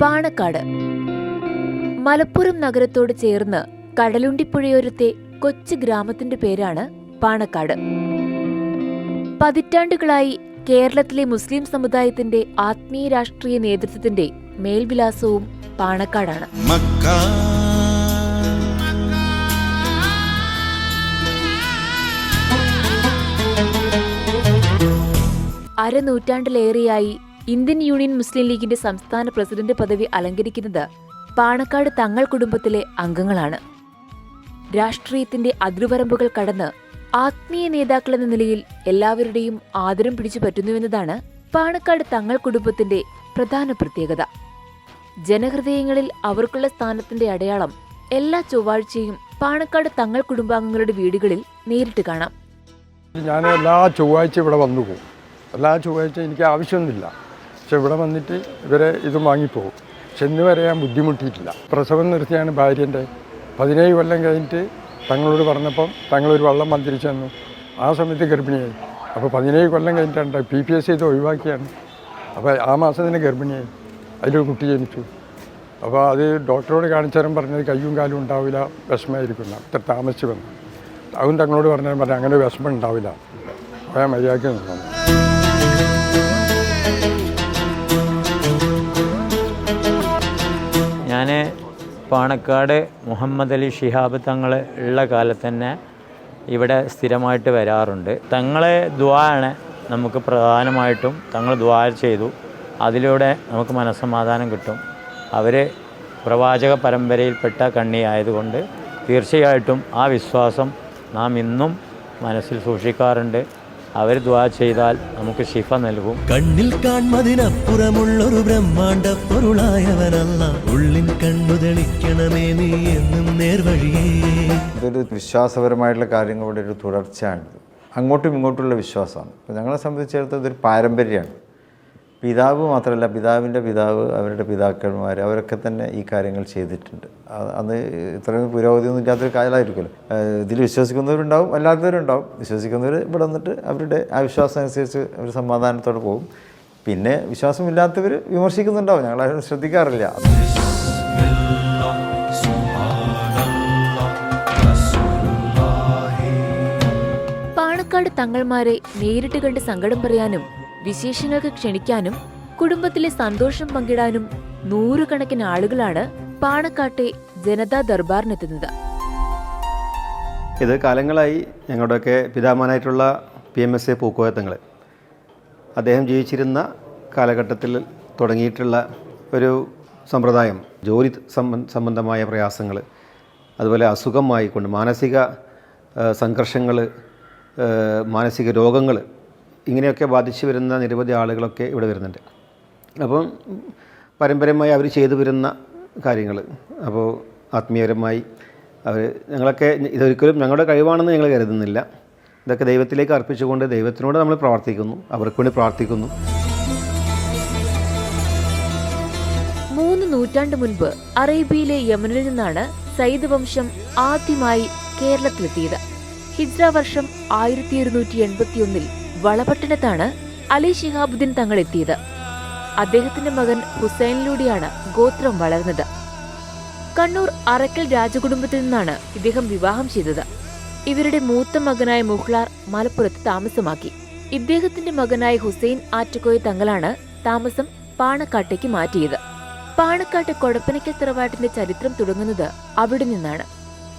പാണക്കാട് മലപ്പുറം നഗരത്തോട് ചേർന്ന് കടലുണ്ടിപ്പുഴയോരത്തെ കൊച്ചു ഗ്രാമത്തിന്റെ പേരാണ് പാണക്കാട്. പതിറ്റാണ്ടുകളായി കേരളത്തിലെ മുസ്ലിം സമുദായത്തിന്റെ ആത്മീയ രാഷ്ട്രീയ നേതൃത്വത്തിന്റെ മേൽവിലാസവും പാണക്കാടാണ്. അരനൂറ്റാണ്ടിലേറെയായി ഇന്ത്യൻ യൂണിയൻ മുസ്ലിം ലീഗിന്റെ സംസ്ഥാന പ്രസിഡന്റ് പദവി അലങ്കരിക്കുന്നത് പാണക്കാട് തങ്ങൾ കുടുംബത്തിലെ അംഗങ്ങളാണ്. രാഷ്ട്രീയത്തിന്റെ അതിർവരമ്പുകൾ കടന്ന് ആത്മീയ നേതാക്കൾ എന്ന നിലയിൽ എല്ലാവരുടെയും ആദരം പിടിച്ചു പറ്റുന്നുവെന്നതാണ് പാണക്കാട് തങ്ങൾ കുടുംബത്തിന്റെ പ്രധാന പ്രത്യേകത. ജനഹൃദയങ്ങളിൽ അവർക്കുള്ള സ്ഥാനത്തിന്റെ അടയാളം എല്ലാ ചൊവ്വാഴ്ചയും പാണക്കാട് തങ്ങൾ കുടുംബാംഗങ്ങളുടെ വീടുകളിൽ നേരിട്ട് കാണാം. ഞാൻ എല്ലാ ചൊവ്വാഴ്ച ഇവിടെ വന്നു പോകും. എല്ലാ ചൊവ്വാഴ്ച എനിക്ക് ആവശ്യമൊന്നുമില്ല. പക്ഷെ ഇവിടെ വന്നിട്ട് ഇവരെ ഇത് വാങ്ങിപ്പോകും. പക്ഷെ ഇന്ന് വരെ ഞാൻ ബുദ്ധിമുട്ടിയിട്ടില്ല. പ്രസവം നിർത്തിയാണ് ഭാര്യന്റെ. പതിനേഴ് കൊല്ലം കഴിഞ്ഞിട്ട് തങ്ങളോട് പറഞ്ഞപ്പം തങ്ങളൊരു വള്ളം മന്ത്രിച്ചു തന്നു. ആ സമയത്ത് ഗർഭിണിയായി. അപ്പോൾ പതിനേഴ് കൊല്ലം കഴിഞ്ഞിട്ടുണ്ട് പി പി എസ് ചെയ്ത് ഒഴിവാക്കിയാണ്. അപ്പോൾ ആ മാസം തന്നെ ഗർഭിണിയായി. അതിലൊരു കുട്ടി ജനിച്ചു. അപ്പോൾ അത് ഡോക്ടറോട് കാണിച്ചാലും പറഞ്ഞത് കയ്യും കാലും ഉണ്ടാവില്ല വിഷമമായിരിക്കും ഇത്ര താമസിച്ച് വന്നു. അവൻ തങ്ങളോട് പറഞ്ഞാൽ പറഞ്ഞു അങ്ങനെ വിഷമം ഉണ്ടാവില്ല. അപ്പോൾ ഞാൻ മര്യാദയ്ക്ക് നിന്നു പാണക്കാട് മുഹമ്മദ് അലി ഷിഹാബ് തങ്ങൾ ഉള്ള കാലത്ത് തന്നെ ഇവിടെ സ്ഥിരമായിട്ട് വരാറുണ്ട്. തങ്ങളെ ദ്വാണ് നമുക്ക് പ്രധാനമായിട്ടും തങ്ങൾ ദ്വാ ചെയ്തു. അതിലൂടെ നമുക്ക് മനസ്സമാധാനം കിട്ടും. അവർ പ്രവാചക പരമ്പരയിൽപ്പെട്ട കണ്ണിയായതുകൊണ്ട് തീർച്ചയായിട്ടും ആ വിശ്വാസം നാം ഇന്നും മനസ്സിൽ സൂക്ഷിക്കാറുണ്ട്. അവർ ദ്വാ ചെയ്താൽ നമുക്ക് ശിഫ നൽകും. കണ്ണിൽ കാൺമതിനപ്പുറമുള്ളൊരു ബ്രഹ്മാണ്ട പൊരുളായവനല്ല ഉള്ളിൽ കണ്ണു തെളിക്കണമേ നീ എന്നും നേർവഴിയേ. ഇതൊരു വിശ്വാസപരമായിട്ടുള്ള കാര്യങ്ങളുടെ ഒരു തുടർച്ചയാണിത്. അങ്ങോട്ടും ഇങ്ങോട്ടുള്ള വിശ്വാസമാണ്. ഞങ്ങളെ സംബന്ധിച്ചിടത്തോളം ഇതൊരു പാരമ്പര്യമാണ്. പിതാവ് മാത്രമല്ല പിതാവിന്റെ പിതാവ് അവരുടെ പിതാക്കന്മാർ അവരൊക്കെ തന്നെ ഈ കാര്യങ്ങൾ ചെയ്തിട്ടുണ്ട്. അന്ന് ഇത്രയും പുരോഗതിയൊന്നും ഇല്ലാത്തൊരു കാലമായിരിക്കുമല്ലോ. ഇതിൽ വിശ്വസിക്കുന്നവരുണ്ടാവും അല്ലാത്തവരുണ്ടാവും. വിശ്വസിക്കുന്നവർ ഇവിടെ വന്നിട്ട് അവരുടെ ആ വിശ്വാസം അനുസരിച്ച് അവർ സമാധാനത്തോടെ പോകും. പിന്നെ വിശ്വാസമില്ലാത്തവർ വിമർശിക്കുന്നുണ്ടാവും. ഞങ്ങളത് ശ്രദ്ധിക്കാറില്ല. പാണക്കാട് തങ്ങൾമാരെ നേരിട്ട് കണ്ട് സങ്കടം പറയാനും വിശേഷങ്ങൾക്ക് ക്ഷണിക്കാനും കുടുംബത്തിലെ സന്തോഷം പങ്കിടാനും നൂറുകണക്കിന് ആളുകളാണ് പാണക്കാട്ടെ ജനതാ ദർബാറിനെത്തുന്നത്. ഇത് കാലങ്ങളായി ഞങ്ങളുടെയൊക്കെ പിതാമഹനായിട്ടുള്ള P M S A Pookoyathangal അദ്ദേഹം ജീവിച്ചിരുന്ന കാലഘട്ടത്തിൽ തുടങ്ങിയിട്ടുള്ള ഒരു സമ്പ്രദായം ജോലി സംബന്ധമായ പ്രയാസങ്ങൾ അതുപോലെ അസുഖമായിക്കൊണ്ട് മാനസിക സംഘർഷങ്ങൾ മാനസിക രോഗങ്ങൾ ഇങ്ങനെയൊക്കെ ബാധിച്ചു വരുന്ന നിരവധി ആളുകളൊക്കെ ഇവിടെ വരുന്നുണ്ട്. അപ്പം പാരമ്പര്യമായി അവർ ചെയ്തു വരുന്ന കാര്യങ്ങൾ അപ്പോൾ ആത്മീയപരമായി അവർ ഞങ്ങളൊക്കെ ഇതൊരിക്കലും ഞങ്ങളുടെ കഴിവാണെന്ന് ഞങ്ങൾ കരുതുന്നില്ല. ഇതൊക്കെ ദൈവത്തിലേക്ക് അർപ്പിച്ചുകൊണ്ട് ദൈവത്തിനോട് നമ്മൾ പ്രാർത്ഥിക്കുന്നു. അവർക്ക് വേണ്ടി പ്രാർത്ഥിക്കുന്നു. മൂന്ന് നൂറ്റാണ്ട് മുൻപ് അറേബ്യയിലെ യമനിൽ നിന്നാണ് സയ്യിദ് വംശം ആദ്യമായി കേരളത്തിലെത്തിയത്. ഹിജ്ര വർഷം ആയിരത്തി ഇരുന്നൂറ്റി എൺപത്തിയൊന്നിൽ വളപട്ടണത്താണ് അലി ഷിഹാബുദ്ദീൻ തങ്ങൾ എത്തിയത് അദ്ദേഹത്തിന്റെ മകൻ ഹുസൈനിലൂടെയാണ് ഗോത്രം വളർന്നത്. കണ്ണൂർ അറക്കൽ രാജകുടുംബത്തിൽ നിന്നാണ് ഇദ്ദേഹം വിവാഹം ചെയ്തത്. ഇവരുടെ മൂത്ത മകനായ മുഹ്ലാർ മലപ്പുറത്ത് താമസമാക്കി. ഇദ്ദേഹത്തിന്റെ മകനായ ഹുസൈൻ ആറ്റക്കോയ തങ്ങളാണ് താമസം പാണക്കാട്ടേക്ക് മാറ്റിയത്. പാണക്കാട്ട് കൊടപ്പനയ്ക്കൽ തറവാട്ടിന്റെ ചരിത്രം തുടങ്ങുന്നത് അവിടെ നിന്നാണ്.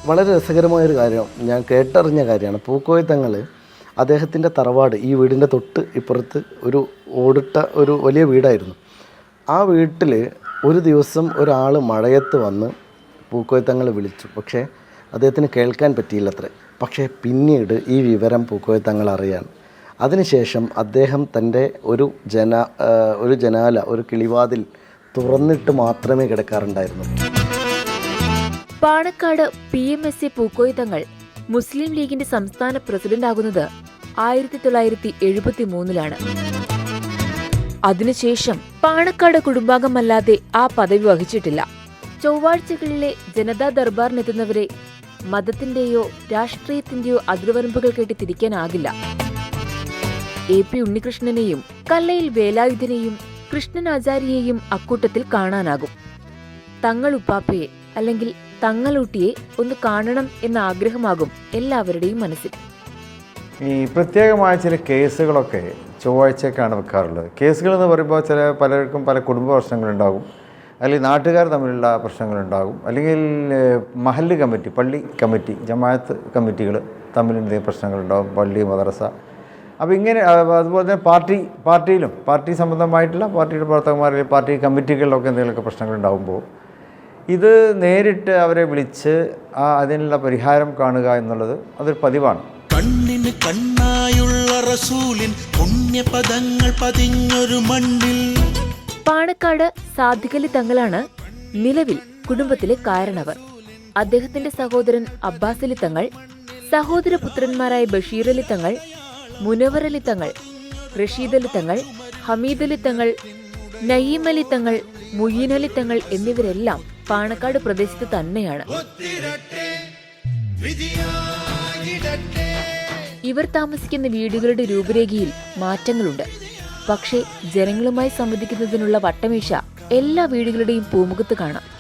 വളരെ രസകരമായ ഒരു കാര്യം ഞാൻ കേട്ടറിഞ്ഞ കാര്യമാണ്. പൂക്കോയത്തങ്ങൾ അദ്ദേഹത്തിന്റെ തറവാട് ഈ വീടിന്റെ തൊട്ട് ഇപ്പുറത്ത് ഒരു ഓടിട്ട ഒരു വലിയ വീടായിരുന്നു. ആ വീട്ടിൽ ഒരു ദിവസം ഒരാൾ മഴയത്ത് വന്ന് പൂക്കോയത്തങ്ങൾ വിളിച്ചു. പക്ഷേ അദ്ദേഹത്തിന് കേൾക്കാൻ പറ്റിയില്ലത്രേ. പക്ഷേ പിന്നീട് ഈ വിവരം പൂക്കോയത്തങ്ങൾ അറിയാൻ. അതിനുശേഷം അദ്ദേഹം തന്റെ ഒരു ജന ഒരു ജനാല ഒരു കിളിവാതിൽ തുറന്നിട്ട് മാത്രമേ കിടക്കാറുണ്ടായിരുന്നു. Panakkad P M S C Pookoyathangal Muslim ലീഗിന്റെ സംസ്ഥാന പ്രസിഡന്റ് ആകുന്നത് ആയിരത്തി തൊള്ളായിരത്തി എഴുപത്തി മൂന്നിലാണ് അതിനുശേഷം പാണക്കാട് കുടുംബാംഗമല്ലാതെ ആ പദവി വഹിച്ചിട്ടില്ല. ചൊവ്വാഴ്ചകളിലെ ജനതാ ദർബാറിനെത്തുന്നവരെ മതത്തിന്റെയോ രാഷ്ട്രീയത്തിന്റെയോ അതിർവരമ്പുകൾ കെട്ടി തിരിക്കാനാകില്ല. എ പി ഉണ്ണികൃഷ്ണനെയും കല്ലയിൽ വേലായുധനെയും കൃഷ്ണനാചാര്യയെയും അക്കൂട്ടത്തിൽ കാണാനാകും. തങ്ങളുപ്പാപ്പയെ അല്ലെങ്കിൽ തങ്ങളൂട്ടിയെ ഒന്ന് കാണണം എന്ന ആഗ്രഹമാകും എല്ലാവരുടെയും മനസ്സിൽ. ഈ പ്രത്യേകമായ ചില കേസുകളൊക്കെ ചൊവ്വാഴ്ചയൊക്കെയാണ് വെക്കാറുള്ളത്. കേസുകൾ എന്ന് പറയുമ്പോൾ ചില പലർക്കും പല കുടുംബ പ്രശ്നങ്ങളുണ്ടാകും. അല്ലെങ്കിൽ നാട്ടുകാർ തമ്മിലുള്ള പ്രശ്നങ്ങളുണ്ടാകും. അല്ലെങ്കിൽ മഹല്ല് കമ്മിറ്റി പള്ളി കമ്മിറ്റി ജമാഅത്ത് കമ്മിറ്റികൾ തമ്മിൽ എന്തെങ്കിലും പ്രശ്നങ്ങളുണ്ടാകും. പള്ളി മദ്രസ. അപ്പോൾ ഇങ്ങനെ അതുപോലെ തന്നെ പാർട്ടി പാർട്ടിയിലും പാർട്ടി സംബന്ധമായിട്ടുള്ള പാർട്ടിയുടെ പ്രവർത്തകന്മാരിൽ പാർട്ടി കമ്മിറ്റികളിലൊക്കെ എന്തെങ്കിലുമൊക്കെ പ്രശ്നങ്ങളുണ്ടാകുമ്പോൾ ഇത് നേരിട്ട് അവരെ വിളിച്ച് ആ അതിനുള്ള പരിഹാരം കാണുക എന്നുള്ളത് അതൊരു പതിവാണ്. കണ്ണായുള്ള റസൂലിൻ പുണ്യപദങ്ങൾ പതിഞ്ഞൊരു മണ്ണിൽ. പാണക്കാട് സാധികലി തങ്ങളാണ് നിലവിൽ കുടുംബത്തിലെ കാരണവർ. അദ്ദേഹത്തിന്റെ സഹോദരൻ അബ്ബാസലി തങ്ങൾ സഹോദര സഹോദരപുത്രന്മാരായ ബഷീറലി തങ്ങൾ മുനവറലി തങ്ങൾ റഷീദലി തങ്ങൾ ഹമീദലി തങ്ങൾ നയീമലി തങ്ങൾ മുയിനലി തങ്ങൾ എന്നിവരെല്ലാം പാണക്കാട് പ്രദേശത്ത് തന്നെയാണ്. ഇവർ താമസിക്കുന്ന വീടുകളുടെ രൂപരേഖയിൽ മാറ്റങ്ങളുണ്ട്. പക്ഷേ ജനങ്ങളുമായി സംവദിക്കുന്നതിനുള്ള വട്ടമേശ എല്ലാ വീടുകളുടെയും പൂമുഖത്ത് കാണാം.